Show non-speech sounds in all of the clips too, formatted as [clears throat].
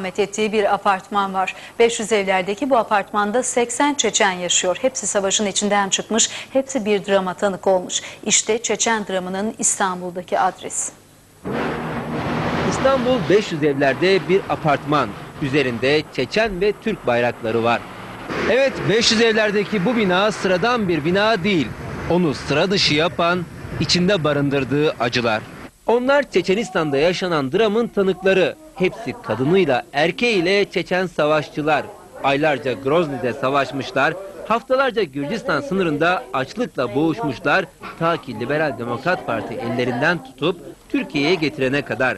ikamet ettiği bir apartman var. 500 evlerdeki bu apartmanda 80 Çeçen yaşıyor. Hepsi savaşın içinden çıkmış, hepsi bir drama tanık olmuş. İşte Çeçen dramının İstanbul'daki adresi. İstanbul 500 evlerde bir apartman. Üzerinde Çeçen ve Türk bayrakları var. Evet 500 evlerdeki bu bina sıradan bir bina değil. Onu sıra dışı yapan içinde barındırdığı acılar. Onlar Çeçenistan'da yaşanan dramın tanıkları. Hepsi kadınıyla erkeğiyle Çeçen savaşçılar. Aylarca Grozny'de savaşmışlar. Haftalarca Gürcistan sınırında açlıkla boğuşmuşlar. Ta ki Liberal Demokrat Parti ellerinden tutup Türkiye'ye getirene kadar.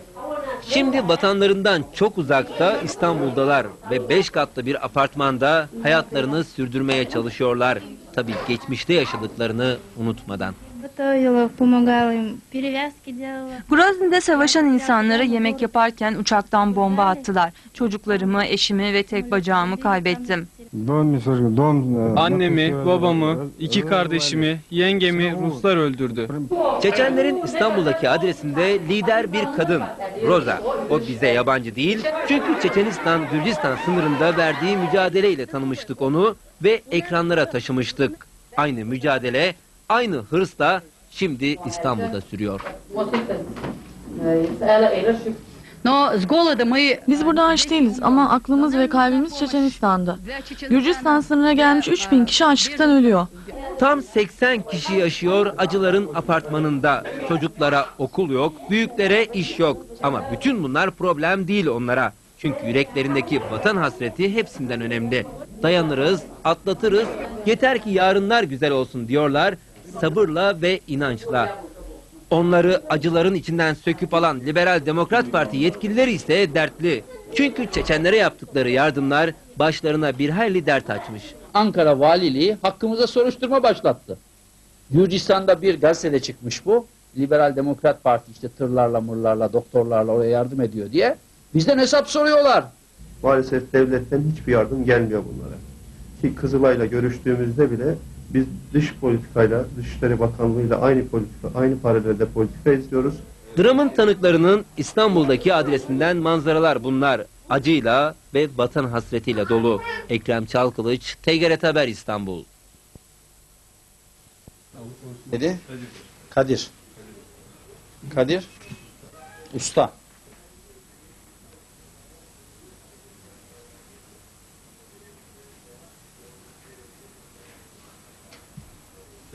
Şimdi vatanlarından çok uzakta İstanbul'dalar ve 5 katlı bir apartmanda hayatlarını sürdürmeye çalışıyorlar. Tabii geçmişte yaşadıklarını unutmadan Готовила, помогала им, перевязки делала. Grozny'de savaşan insanlara yemek yaparken uçaktan bomba attılar. Çocuklarımı, eşimi ve tek bacağımı kaybettim. Dom, dom, e, Annemi, bakıyor, babamı, e, iki kardeşimi, yengemi Ruslar öldürdü. Çeçenlerin İstanbul'daki adresinde lider bir kadın. Roza. O bize yabancı değil. Çünkü Çeçenistan, Gürcistan sınırında verdiği mücadeleyle tanımıştık onu ve ekranlara taşımıştık. Aynı mücadele, aynı hırsla şimdi İstanbul'da sürüyor. Biz burada aç değiliz ama aklımız ve kalbimiz Çeçenistan'da. Gürcistan sınırına gelmiş 3000 kişi açlıktan ölüyor. Tam 80 kişi yaşıyor acıların apartmanında. Çocuklara okul yok, büyüklere iş yok. Ama bütün bunlar problem değil onlara. Çünkü yüreklerindeki vatan hasreti hepsinden önemli. Dayanırız, atlatırız, yeter ki yarınlar güzel olsun diyorlar sabırla ve inançla. Onları acıların içinden söküp alan Liberal Demokrat Parti yetkilileri ise dertli. Çünkü Çeçenlere yaptıkları yardımlar başlarına bir hayli dert açmış. Ankara Valiliği hakkımıza soruşturma başlattı. Gürcistan'da bir gazetede çıkmış bu. Liberal Demokrat Parti işte tırlarla mırlarla doktorlarla oraya yardım ediyor diye. Bizden hesap soruyorlar. Maalesef devletten hiçbir yardım gelmiyor bunlara. Ki Kızılay'la görüştüğümüzde bile biz dış politikayla, Dışişleri Bakanlığı'yla aynı politika, aynı paralelde politika izliyoruz. Dramın tanıklarının İstanbul'daki adresinden manzaralar bunlar. Acıyla ve vatan hasretiyle dolu. Ekrem Çalkılıç, TGRT Haber İstanbul. Dedi? Kadir. Kadir. Usta.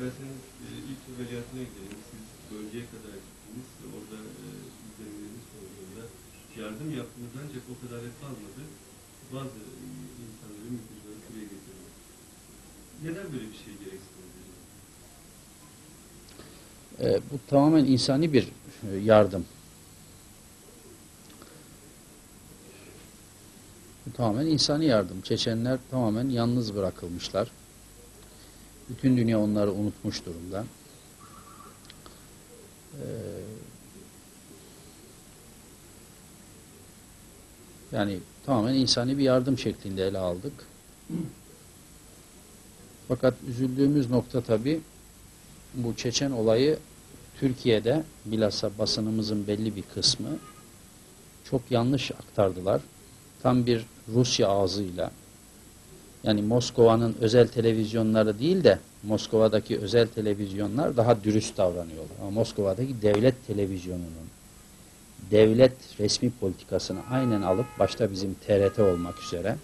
İsterseniz e, ilk ameliyatına gidelim. Siz bölgeye kadar gittiniz. Orada e, izlenimleriniz sonucunda yardım yaptınız ancak o kadar kalmadı. Bazı e, insanları, mültecileri buraya getirdiniz. Neden böyle bir şey duyuyor? Ee, bu tamamen insani bir e, yardım. Tamamen insani yardım. Çeçenler tamamen yalnız bırakılmışlar. Bütün dünya onları unutmuş durumda. Ee, yani tamamen insani bir yardım şeklinde ele aldık. Fakat üzüldüğümüz nokta tabii bu Çeçen olayı Türkiye'de bilhassa basınımızın belli bir kısmı çok yanlış aktardılar. Tam bir Rusya ağzıyla yani Moskova'nın özel televizyonları değil de Moskova'daki özel televizyonlar daha dürüst davranıyorlar. Ama Moskova'daki devlet televizyonunun devlet resmi politikasını aynen alıp başta bizim TRT olmak üzere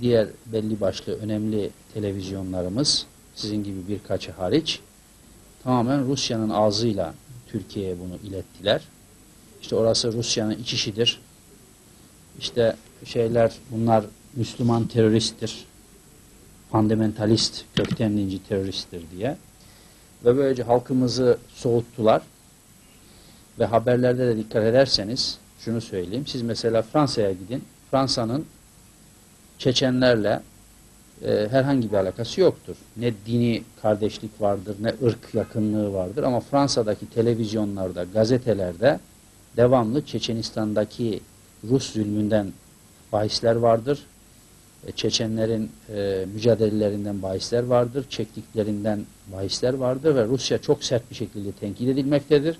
diğer belli başlı önemli televizyonlarımız sizin gibi birkaçı hariç tamamen Rusya'nın ağzıyla Türkiye'ye bunu ilettiler. İşte orası Rusya'nın iç işidir. İşte şeyler bunlar Müslüman teröristtir. Fundamentalist, kökten dinci teröristtir diye. Ve böylece halkımızı soğuttular. Ve haberlerde de dikkat ederseniz şunu söyleyeyim. Siz mesela Fransa'ya gidin. Fransa'nın Çeçenlerle e, herhangi bir alakası yoktur. Ne dini kardeşlik vardır, ne ırk yakınlığı vardır. Ama Fransa'daki televizyonlarda, gazetelerde devamlı Çeçenistan'daki Rus zulmünden bahisler vardır. E, Çeçenlerin e, mücadelelerinden bahisler vardır. Çektiklerinden bahisler vardır ve Rusya çok sert bir şekilde tenkit edilmektedir.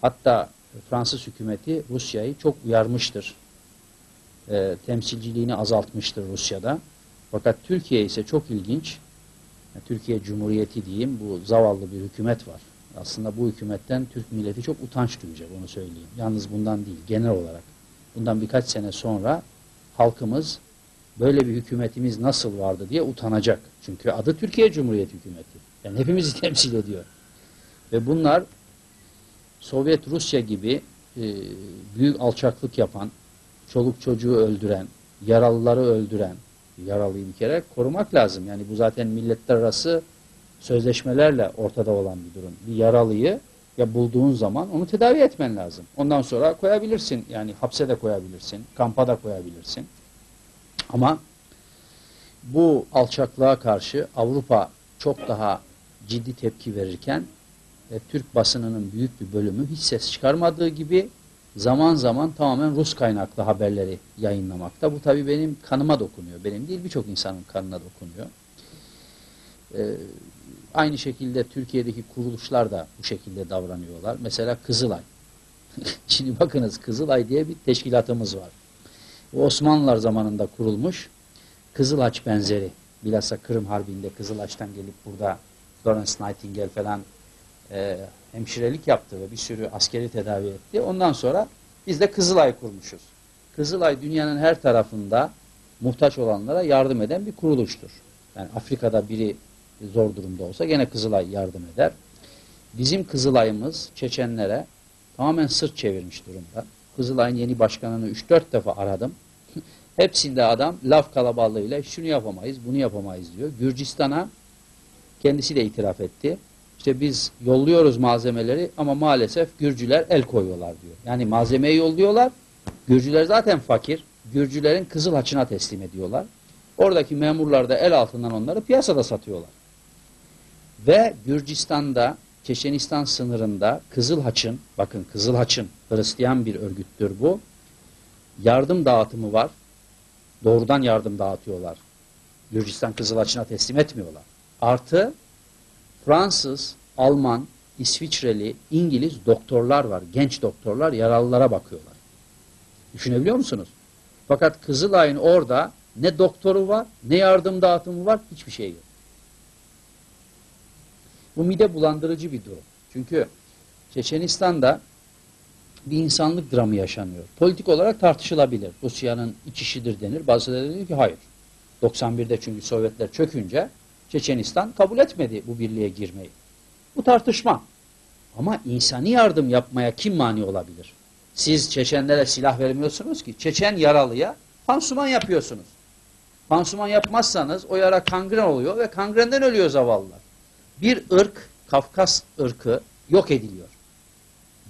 Hatta Fransız hükümeti Rusya'yı çok uyarmıştır. e, temsilciliğini azaltmıştır Rusya'da. Fakat Türkiye ise çok ilginç. Ya, Türkiye Cumhuriyeti diyeyim bu zavallı bir hükümet var. Aslında bu hükümetten Türk milleti çok utanç duyacak onu söyleyeyim. Yalnız bundan değil genel olarak. Bundan birkaç sene sonra halkımız böyle bir hükümetimiz nasıl vardı diye utanacak. Çünkü adı Türkiye Cumhuriyeti hükümeti. Yani hepimizi [laughs] temsil ediyor. Ve bunlar Sovyet Rusya gibi e, büyük alçaklık yapan, çoluk çocuğu öldüren, yaralıları öldüren, yaralıyı bir kere korumak lazım. Yani bu zaten milletler arası sözleşmelerle ortada olan bir durum. Bir yaralıyı ya bulduğun zaman onu tedavi etmen lazım. Ondan sonra koyabilirsin. Yani hapse de koyabilirsin, kampa da koyabilirsin. Ama bu alçaklığa karşı Avrupa çok daha ciddi tepki verirken e, Türk basınının büyük bir bölümü hiç ses çıkarmadığı gibi zaman zaman tamamen Rus kaynaklı haberleri yayınlamakta. Bu tabii benim kanıma dokunuyor. Benim değil birçok insanın kanına dokunuyor. E, aynı şekilde Türkiye'deki kuruluşlar da bu şekilde davranıyorlar. Mesela Kızılay. [laughs] Şimdi bakınız Kızılay diye bir teşkilatımız var. Osmanlılar zamanında kurulmuş Kızılaç benzeri. Bilhassa Kırım Harbi'nde Kızılaç'tan gelip burada Florence Nightingale falan e, hemşirelik yaptı ve bir sürü askeri tedavi etti. Ondan sonra biz de Kızılay kurmuşuz. Kızılay dünyanın her tarafında muhtaç olanlara yardım eden bir kuruluştur. Yani Afrika'da biri zor durumda olsa gene Kızılay yardım eder. Bizim Kızılay'ımız Çeçenlere tamamen sırt çevirmiş durumda. Kızılay'ın yeni başkanını 3-4 defa aradım. Hepsinde adam laf kalabalığıyla şunu yapamayız, bunu yapamayız diyor. Gürcistan'a kendisi de itiraf etti. İşte biz yolluyoruz malzemeleri ama maalesef Gürcüler el koyuyorlar diyor. Yani malzemeyi yolluyorlar. Gürcüler zaten fakir. Gürcülerin kızıl haçına teslim ediyorlar. Oradaki memurlar da el altından onları piyasada satıyorlar. Ve Gürcistan'da Çeçenistan sınırında Kızıl Haç'ın, bakın Kızıl Haç'ın Hristiyan bir örgüttür bu. Yardım dağıtımı var. Doğrudan yardım dağıtıyorlar. Gürcistan Kızıl Haç'ına teslim etmiyorlar. Artı Fransız, Alman, İsviçreli, İngiliz doktorlar var. Genç doktorlar yaralılara bakıyorlar. Düşünebiliyor musunuz? Fakat Kızılay'ın orada ne doktoru var, ne yardım dağıtımı var, hiçbir şey yok. Bu mide bulandırıcı bir durum. Çünkü Çeçenistan'da bir insanlık dramı yaşanıyor. Politik olarak tartışılabilir. Rusya'nın iç işidir denir. Bazıları diyor ki hayır. 91'de çünkü Sovyetler çökünce Çeçenistan kabul etmedi bu birliğe girmeyi. Bu tartışma. Ama insani yardım yapmaya kim mani olabilir? Siz Çeçenlere silah vermiyorsunuz ki. Çeçen yaralıya pansuman yapıyorsunuz. Pansuman yapmazsanız o yara kangren oluyor ve kangrenden ölüyor zavallılar. Bir ırk, Kafkas ırkı yok ediliyor.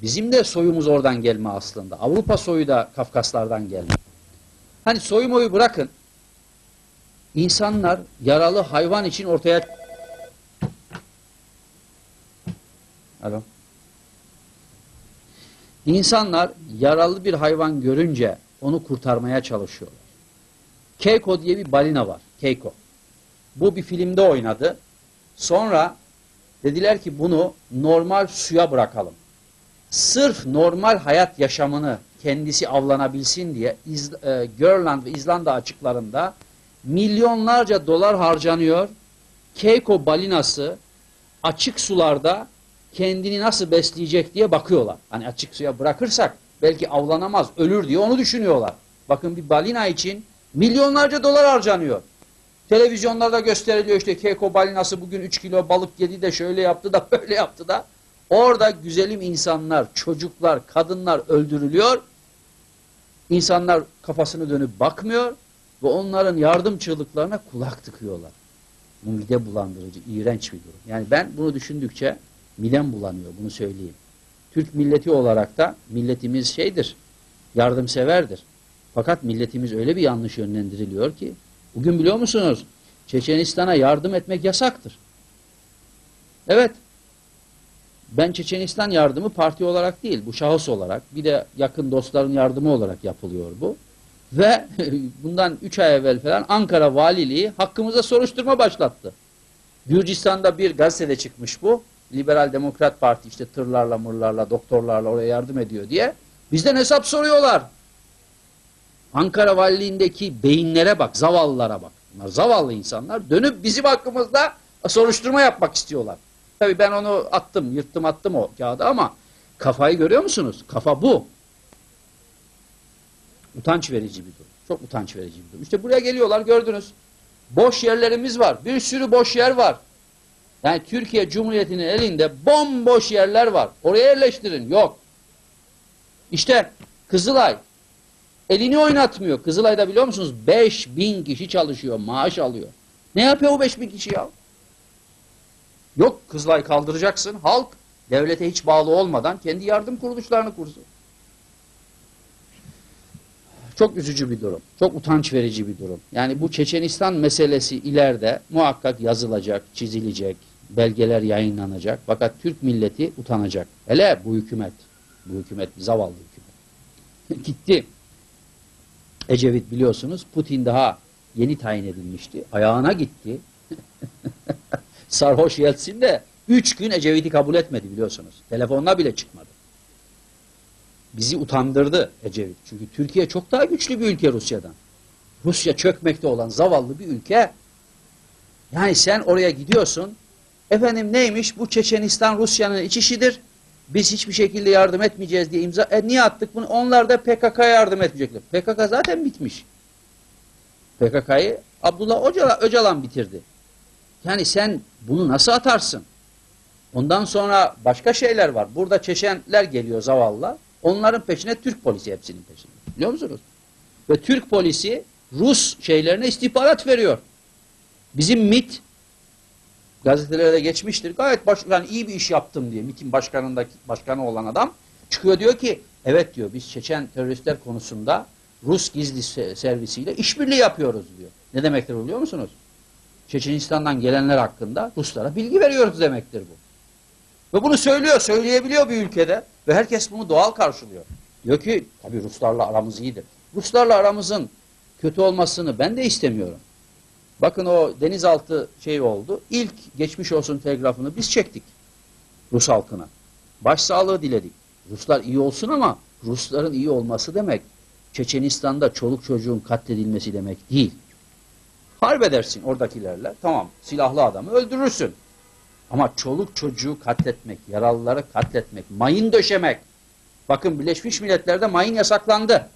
Bizim de soyumuz oradan gelme aslında. Avrupa soyu da Kafkaslardan gelme. Hani soyu moyu bırakın. İnsanlar yaralı hayvan için ortaya... Alo. İnsanlar yaralı bir hayvan görünce onu kurtarmaya çalışıyorlar. Keiko diye bir balina var. Keiko. Bu bir filmde oynadı. Sonra dediler ki bunu normal suya bırakalım. Sırf normal hayat yaşamını kendisi avlanabilsin diye İz, e, Grönland ve İzlanda açıklarında milyonlarca dolar harcanıyor. Keiko balinası açık sularda kendini nasıl besleyecek diye bakıyorlar. Hani açık suya bırakırsak belki avlanamaz, ölür diye onu düşünüyorlar. Bakın bir balina için milyonlarca dolar harcanıyor. Televizyonlarda gösteriliyor işte Keiko balinası bugün 3 kilo balık yedi de şöyle yaptı da [laughs] böyle yaptı da. Orada güzelim insanlar, çocuklar, kadınlar öldürülüyor. İnsanlar kafasını dönüp bakmıyor ve onların yardım çığlıklarına kulak tıkıyorlar. Bu mide bulandırıcı, iğrenç bir durum. Yani ben bunu düşündükçe midem bulanıyor, bunu söyleyeyim. Türk milleti olarak da milletimiz şeydir, yardımseverdir. Fakat milletimiz öyle bir yanlış yönlendiriliyor ki, bugün biliyor musunuz, Çeçenistan'a yardım etmek yasaktır. Evet, ben Çeçenistan yardımı parti olarak değil, bu şahıs olarak, bir de yakın dostların yardımı olarak yapılıyor bu. Ve [laughs] bundan 3 ay evvel falan Ankara Valiliği hakkımıza soruşturma başlattı. Gürcistan'da bir gazetede çıkmış bu. Liberal Demokrat Parti işte tırlarla, mırlarla, doktorlarla oraya yardım ediyor diye. Bizden hesap soruyorlar. Ankara Valiliğindeki beyinlere bak, zavallılara bak. Bunlar zavallı insanlar. Dönüp bizim hakkımızda soruşturma yapmak istiyorlar. Tabii ben onu attım, yırttım attım o kağıdı ama kafayı görüyor musunuz? Kafa bu. Utanç verici bir durum. Çok utanç verici bir durum. İşte buraya geliyorlar gördünüz. Boş yerlerimiz var. Bir sürü boş yer var. Yani Türkiye Cumhuriyeti'nin elinde bomboş yerler var. Oraya yerleştirin. Yok. İşte Kızılay elini oynatmıyor. Kızılay'da biliyor musunuz? 5000 kişi çalışıyor, maaş alıyor. Ne yapıyor o 5000 kişi ya? Yok Kızılay kaldıracaksın. Halk devlete hiç bağlı olmadan kendi yardım kuruluşlarını kursun. Çok üzücü bir durum. Çok utanç verici bir durum. Yani bu Çeçenistan meselesi ileride muhakkak yazılacak, çizilecek, belgeler yayınlanacak. Fakat Türk milleti utanacak. Hele bu hükümet. Bu hükümet zavallı hükümet. [laughs] Gitti. Ecevit biliyorsunuz Putin daha yeni tayin edilmişti. Ayağına gitti. [laughs] Sarhoş Yeltsin de üç gün Ecevit'i kabul etmedi biliyorsunuz. Telefonla bile çıkmadı. Bizi utandırdı Ecevit. Çünkü Türkiye çok daha güçlü bir ülke Rusya'dan. Rusya çökmekte olan zavallı bir ülke. Yani sen oraya gidiyorsun. Efendim neymiş? Bu Çeçenistan Rusya'nın iç işidir. Biz hiçbir şekilde yardım etmeyeceğiz diye imza. E niye attık bunu? Onlar da PKK'ya yardım etmeyecekler. PKK zaten bitmiş. PKK'yı Abdullah Öcalan, bitirdi. Yani sen bunu nasıl atarsın? Ondan sonra başka şeyler var. Burada Çeçenler geliyor zavallılar. Onların peşine Türk polisi hepsinin peşinde. Biliyor musunuz? Ve Türk polisi Rus şeylerine istihbarat veriyor. Bizim MIT gazetelere geçmiştir. Gayet baş, yani iyi bir iş yaptım diye MIT'in başkanındaki başkanı olan adam çıkıyor diyor ki evet diyor biz Çeçen teröristler konusunda Rus gizli se- servisiyle işbirliği yapıyoruz diyor. Ne demektir biliyor musunuz? Çeçenistan'dan gelenler hakkında Ruslara bilgi veriyoruz demektir bu. Ve bunu söylüyor, söyleyebiliyor bir ülkede ve herkes bunu doğal karşılıyor. Diyor ki tabii Ruslarla aramız iyidir. Ruslarla aramızın kötü olmasını ben de istemiyorum. Bakın o denizaltı şey oldu. İlk geçmiş olsun telgrafını biz çektik Rus halkına. Başsağlığı diledik. Ruslar iyi olsun ama Rusların iyi olması demek Çeçenistan'da çoluk çocuğun katledilmesi demek değil. Harp edersin oradakilerle. Tamam silahlı adamı öldürürsün. Ama çoluk çocuğu katletmek, yaralıları katletmek, mayın döşemek. Bakın Birleşmiş Milletler'de mayın yasaklandı.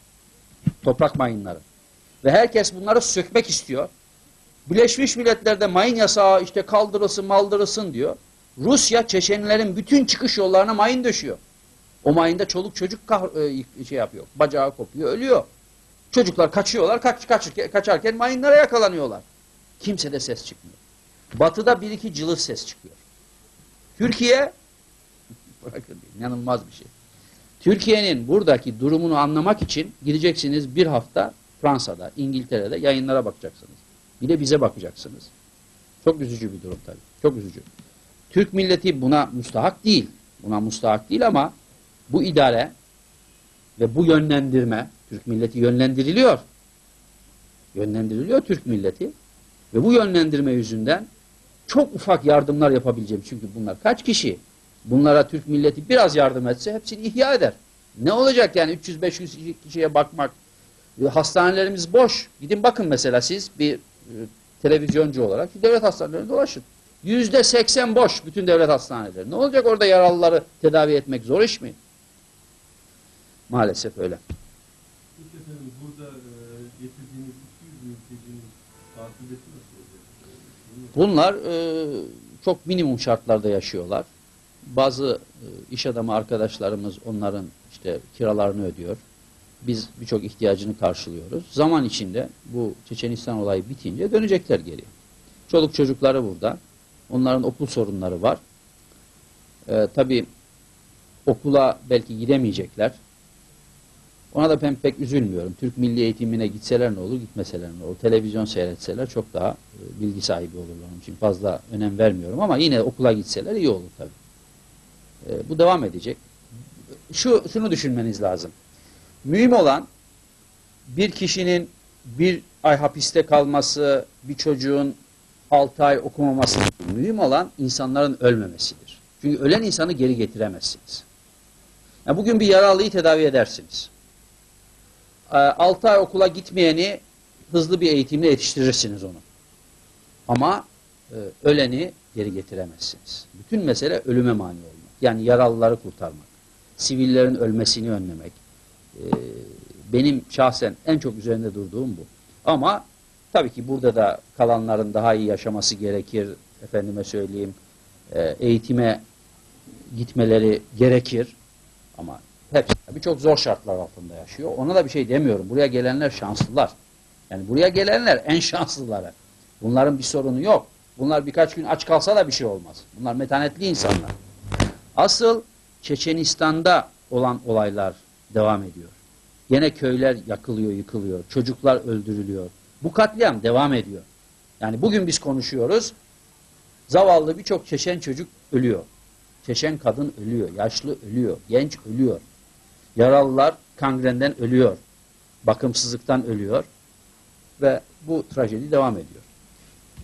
Toprak mayınları. Ve herkes bunları sökmek istiyor. Birleşmiş Milletler'de mayın yasağı işte kaldırılsın maldırılsın diyor. Rusya Çeçenlerin bütün çıkış yollarına mayın döşüyor. O mayında çoluk çocuk e, şey yapıyor. Bacağı kopuyor, ölüyor. Çocuklar kaçıyorlar, kaç, kaç, kaçarken mayınlara yakalanıyorlar. Kimse de ses çıkmıyor. Batı'da bir iki cılız ses çıkıyor. Türkiye, bırakın inanılmaz bir şey. Türkiye'nin buradaki durumunu anlamak için gideceksiniz bir hafta Fransa'da, İngiltere'de yayınlara bakacaksınız. Bir de bize bakacaksınız. Çok üzücü bir durum tabii. Çok üzücü. Türk milleti buna müstahak değil. Buna müstahak değil ama bu idare ve bu yönlendirme, Türk milleti yönlendiriliyor. Yönlendiriliyor Türk milleti. Ve bu yönlendirme yüzünden çok ufak yardımlar yapabileceğim. Çünkü bunlar kaç kişi? Bunlara Türk milleti biraz yardım etse hepsini ihya eder. Ne olacak yani 300-500 kişiye bakmak? E, Hastanelerimiz boş. Gidin bakın mesela siz bir e, televizyoncu olarak devlet hastanelerine dolaşın. Yüzde seksen boş bütün devlet hastaneleri. Ne olacak orada yaralıları tedavi etmek zor iş mi? Maalesef öyle. Peki efendim burada e, getirdiğiniz 200 mültecinin akıbeti nasıl olacak? Bunlar e, çok minimum şartlarda yaşıyorlar. Bazı e, iş adamı arkadaşlarımız onların işte kiralarını ödüyor. Biz birçok ihtiyacını karşılıyoruz. Zaman içinde bu Çeçenistan olayı bitince dönecekler geri. Çoluk çocukları burada. Onların okul sorunları var. E, tabii okula belki gidemeyecekler. Ona da ben pek üzülmüyorum. Türk milli eğitimine gitseler ne olur, gitmeseler ne olur. Televizyon seyretseler çok daha e, bilgi sahibi olurlar. Onun için fazla önem vermiyorum ama yine okula gitseler iyi olur tabii. E, bu devam edecek. Şu şunu düşünmeniz lazım. Mühim olan bir kişinin bir ay hapiste kalması, bir çocuğun 6 ay okumaması. Mühim olan insanların ölmemesidir. Çünkü ölen insanı geri getiremezsiniz. Yani bugün bir yaralıyı tedavi edersiniz. 6 ay okula gitmeyeni hızlı bir eğitimle yetiştirirsiniz onu. Ama e, öleni geri getiremezsiniz. Bütün mesele ölüme mani olmak. Yani yaralıları kurtarmak. Sivillerin ölmesini önlemek. E, benim şahsen en çok üzerinde durduğum bu. Ama tabii ki burada da kalanların daha iyi yaşaması gerekir. Efendime söyleyeyim e, eğitime gitmeleri gerekir. Ama tabii çok zor şartlar altında yaşıyor. Ona da bir şey demiyorum. Buraya gelenler şanslılar. Yani buraya gelenler [laughs] en şanslıları. Bunların bir sorunu yok. Bunlar birkaç gün aç kalsa da bir şey olmaz. Bunlar metanetli insanlar. Asıl Çeçenistan'da olan olaylar devam ediyor. Yine köyler yakılıyor, yıkılıyor. Çocuklar öldürülüyor. Bu katliam devam ediyor. Yani bugün biz konuşuyoruz. Zavallı birçok Çeçen çocuk ölüyor. Çeçen kadın ölüyor. Yaşlı ölüyor. Genç ölüyor. Yaralılar kangrenden ölüyor. Bakımsızlıktan ölüyor. Ve bu trajedi devam ediyor.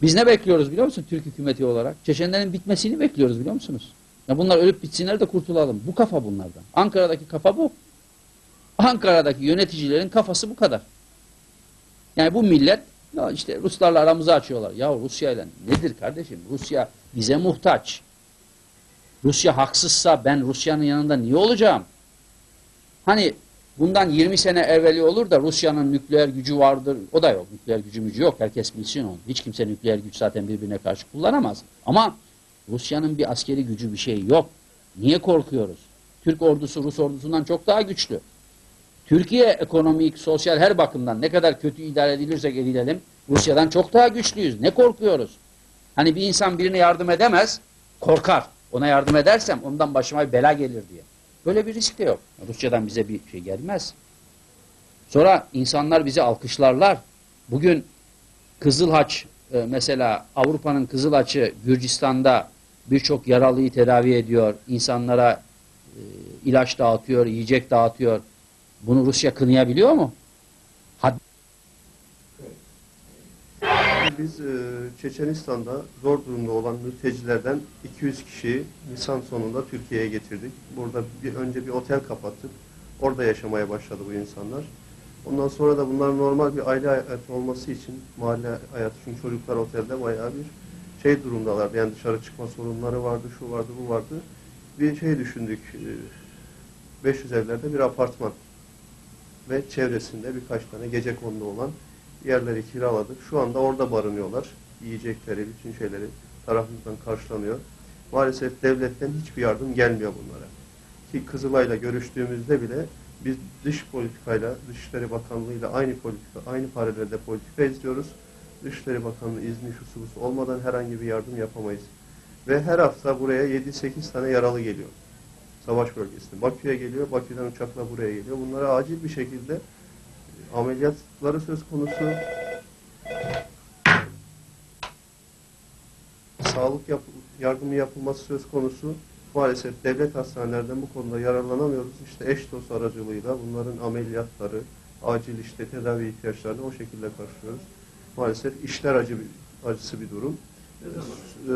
Biz ne bekliyoruz biliyor musun Türk hükümeti olarak? Çeçenlerin bitmesini bekliyoruz biliyor musunuz? Ya bunlar ölüp bitsinler de kurtulalım. Bu kafa bunlardan. Ankara'daki kafa bu. Ankara'daki yöneticilerin kafası bu kadar. Yani bu millet ya işte Ruslarla aramızı açıyorlar. Ya Rusya ile nedir kardeşim? Rusya bize muhtaç. Rusya haksızsa ben Rusya'nın yanında niye olacağım? Hani bundan 20 sene evveli olur da Rusya'nın nükleer gücü vardır. O da yok. Nükleer gücü mücü yok. Herkes bilsin onu. Hiç kimse nükleer güç zaten birbirine karşı kullanamaz. Ama Rusya'nın bir askeri gücü bir şey yok. Niye korkuyoruz? Türk ordusu Rus ordusundan çok daha güçlü. Türkiye ekonomik, sosyal her bakımdan ne kadar kötü idare edilirsek edilelim Rusya'dan çok daha güçlüyüz. Ne korkuyoruz? Hani bir insan birine yardım edemez, korkar. Ona yardım edersem ondan başıma bir bela gelir diye. Böyle bir risk de yok. Rusya'dan bize bir şey gelmez. Sonra insanlar bizi alkışlarlar. Bugün Kızılhaç e, mesela Avrupa'nın Kızılhaç'ı Gürcistan'da birçok yaralıyı tedavi ediyor. insanlara e, ilaç dağıtıyor, yiyecek dağıtıyor. Bunu Rusya kınayabiliyor mu? Biz e, Çeçenistan'da zor durumda olan mültecilerden 200 kişiyi Nisan sonunda Türkiye'ye getirdik. Burada bir önce bir otel kapattık. Orada yaşamaya başladı bu insanlar. Ondan sonra da bunların normal bir aile hayatı olması için mahalle hayatı çünkü çocuklar otelde bayağı bir şey durumdalardı. Yani dışarı çıkma sorunları vardı, şu vardı, bu vardı. Bir şey düşündük. e, 500 evlerde bir apartman ve çevresinde birkaç tane gece kondu olan yerleri kiraladık. Şu anda orada barınıyorlar. Yiyecekleri, bütün şeyleri tarafımızdan karşılanıyor. Maalesef devletten hiçbir yardım gelmiyor bunlara. Ki Kızılay'la görüştüğümüzde bile biz dış politikayla, Dışişleri Bakanlığı'yla aynı politika, aynı paralelde politika izliyoruz. Dışişleri Bakanlığı izni şu busu olmadan herhangi bir yardım yapamayız. Ve her hafta buraya 7-8 tane yaralı geliyor. Savaş bölgesinde. Bakü'ye geliyor, Bakü'den uçakla buraya geliyor. Bunlara acil bir şekilde ameliyatları söz konusu, sağlık yap yardımı yapılması söz konusu. Maalesef devlet hastanelerden bu konuda yararlanamıyoruz. İşte eş dost aracılığıyla bunların ameliyatları, acil işte tedavi ihtiyaçlarını o şekilde karşılıyoruz. Maalesef işler acı bir, acısı bir durum. Ee,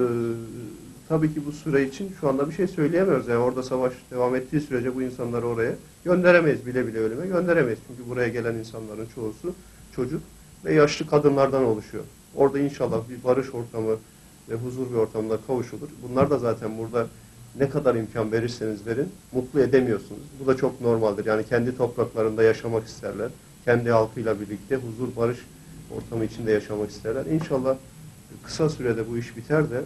tabii ki bu süre için şu anda bir şey söyleyemiyoruz. Yani orada savaş devam ettiği sürece bu insanları oraya gönderemeyiz bile bile ölüme gönderemeyiz. Çünkü buraya gelen insanların çoğusu çocuk ve yaşlı kadınlardan oluşuyor. Orada inşallah bir barış ortamı ve huzur bir ortamda kavuşulur. Bunlar da zaten burada ne kadar imkan verirseniz verin mutlu edemiyorsunuz. Bu da çok normaldir. Yani kendi topraklarında yaşamak isterler. Kendi halkıyla birlikte huzur, barış ortamı içinde yaşamak isterler. İnşallah kısa sürede bu iş biter de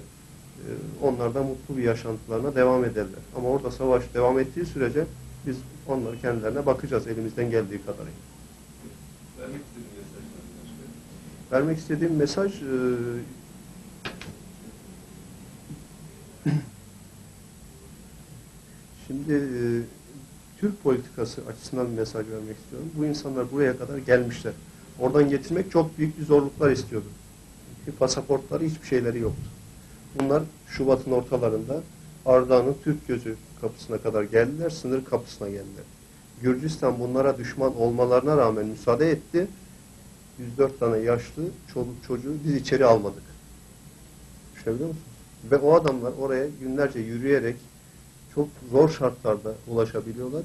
e, onlar da mutlu bir yaşantılarına devam ederler. Ama orada savaş devam ettiği sürece biz onları kendilerine bakacağız elimizden geldiği kadarıyla. Vermek istediğim mesaj? Vermek istediğim mesaj e, [clears throat] şimdi e, Türk politikası açısından bir mesaj vermek istiyorum. Bu insanlar buraya kadar gelmişler. Oradan getirmek çok büyük bir zorluklar istiyordu. Çünkü pasaportları hiçbir şeyleri yoktu. Bunlar Şubat'ın ortalarında Ardahan'ın Türk gözü kapısına kadar geldiler, sınır kapısına geldiler. Gürcistan bunlara düşman olmalarına rağmen müsaade etti. 104 tane yaşlı çoluk çocuğu biz içeri almadık. Düşünebiliyor musunuz? Ve o adamlar oraya günlerce yürüyerek çok zor şartlarda ulaşabiliyorlar.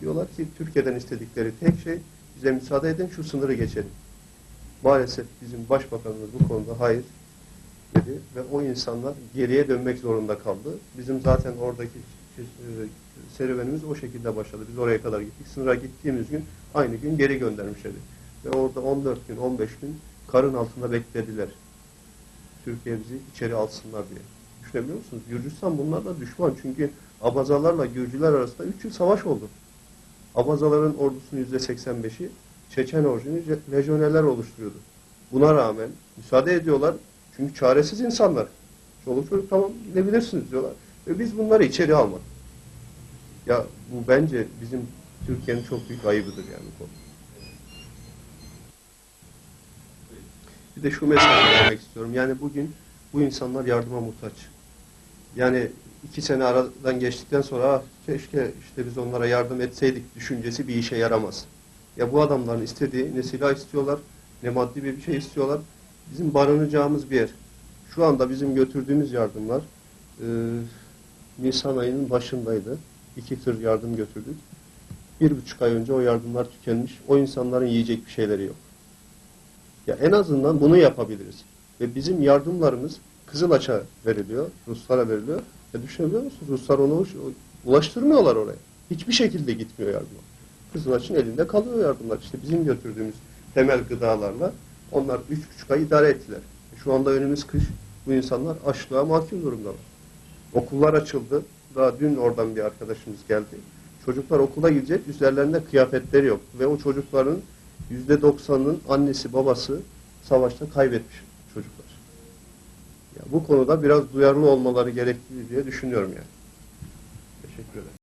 Diyorlar ki Türkiye'den istedikleri tek şey Bize müsaade edin şu sınırı geçelim. Maalesef bizim başbakanımız bu konuda hayır dedi ve o insanlar geriye dönmek zorunda kaldı. Bizim zaten oradaki e, serüvenimiz o şekilde başladı. Biz oraya kadar gittik. Sınıra gittiğimiz gün aynı gün geri göndermişlerdi. Ve orada 14 gün, 15 gün karın altında beklediler. Türkiye bizi içeri alsınlar diye. Düşünebiliyor musunuz? Gürcistan bunlarla düşman. Çünkü Abazalarla Gürcüler arasında 3 yıl savaş oldu. Abazaların ordusunun %85'i Çeçen orijinli lejyonerler oluşturuyordu. Buna rağmen müsaade ediyorlar. Çünkü çaresiz insanlar. Çoluk çocuk tamam gidebilirsiniz diyorlar. Ve biz bunları içeri almadık. Ya bu bence bizim Türkiye'nin çok büyük ayıbıdır yani bu. Bir de şu mesajı vermek istiyorum. Yani bugün bu insanlar yardıma muhtaç. Yani iki sene aradan geçtikten sonra "Ah, keşke işte biz onlara yardım etseydik düşüncesi bir işe yaramaz. Ya bu adamların istediği ne silah istiyorlar ne maddi bir şey istiyorlar. Bizim barınacağımız bir yer. Şu anda bizim götürdüğümüz yardımlar e, Nisan ayının başındaydı. İki tır yardım götürdük. Bir buçuk ay önce o yardımlar tükenmiş. O insanların yiyecek bir şeyleri yok. Ya en azından bunu yapabiliriz. Ve bizim yardımlarımız Kızılaç'a veriliyor, Ruslara veriliyor. Ya düşünebiliyor musun? Ruslar onu ulaştırmıyorlar oraya. Hiçbir şekilde gitmiyor yardım. Kızılaç'ın elinde kalıyor yardımlar. İşte bizim götürdüğümüz temel gıdalarla onlar üç buçuk ay idare ettiler. Şu anda önümüz kış. Bu insanlar açlığa mahkum durumdalar. Okullar açıldı. Daha dün oradan bir arkadaşımız geldi. Çocuklar okula gidecek, üzerlerinde kıyafetleri yok. Ve o çocukların yüzde doksanının annesi babası savaşta kaybetmiş çocuklar. Ya bu konuda biraz duyarlı olmaları gerektiği diye düşünüyorum yani. Teşekkür ederim.